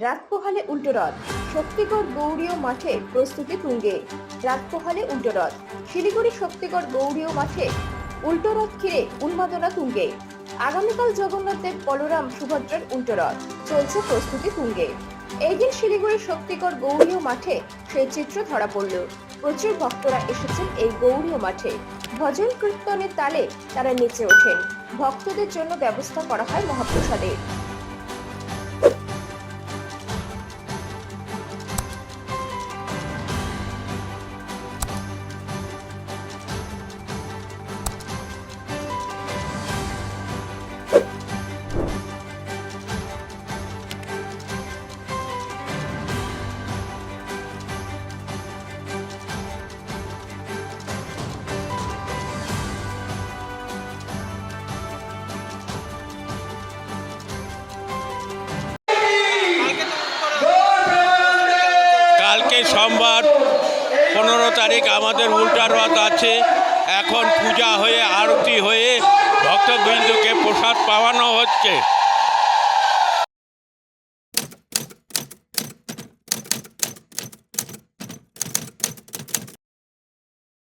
রাত পোহালে উল্টো রথ। শক্তিগড় গৌরীয় মাঠে প্রস্তুতি তুঙ্গে। রাত পোহালে উল্টো রথ। শিলিগুড়ি শক্তিগড় গৌরীয় মাঠে উল্টো রথ ঘিরে উন্মাদনা তুঙ্গে। আগামীকাল জগন্নাথ দেব বলরাম সুভদ্রার উল্টো রথ। চলছে প্রস্তুতি তুঙ্গে। এই দিন শিলিগুড়ির শক্তিগড় গৌরীয় মাঠে সেই চিত্র ধরা পড়ল। প্রচুর ভক্তরা এসেছেন এই গৌরীয় মাঠে। ভজন কীর্তনের তালে তারা নেচে ওঠেন। ভক্তদের জন্য ব্যবস্থা করা হয় মহাপ্রসাদের কালকে সোমবার পনেরো তারিখ আমাদের উল্টা রথ আছে। এখন পূজা হয়ে, আরতি হয়ে ভক্তবৃন্দকে প্রসাদ পাওয়ানো হচ্ছে।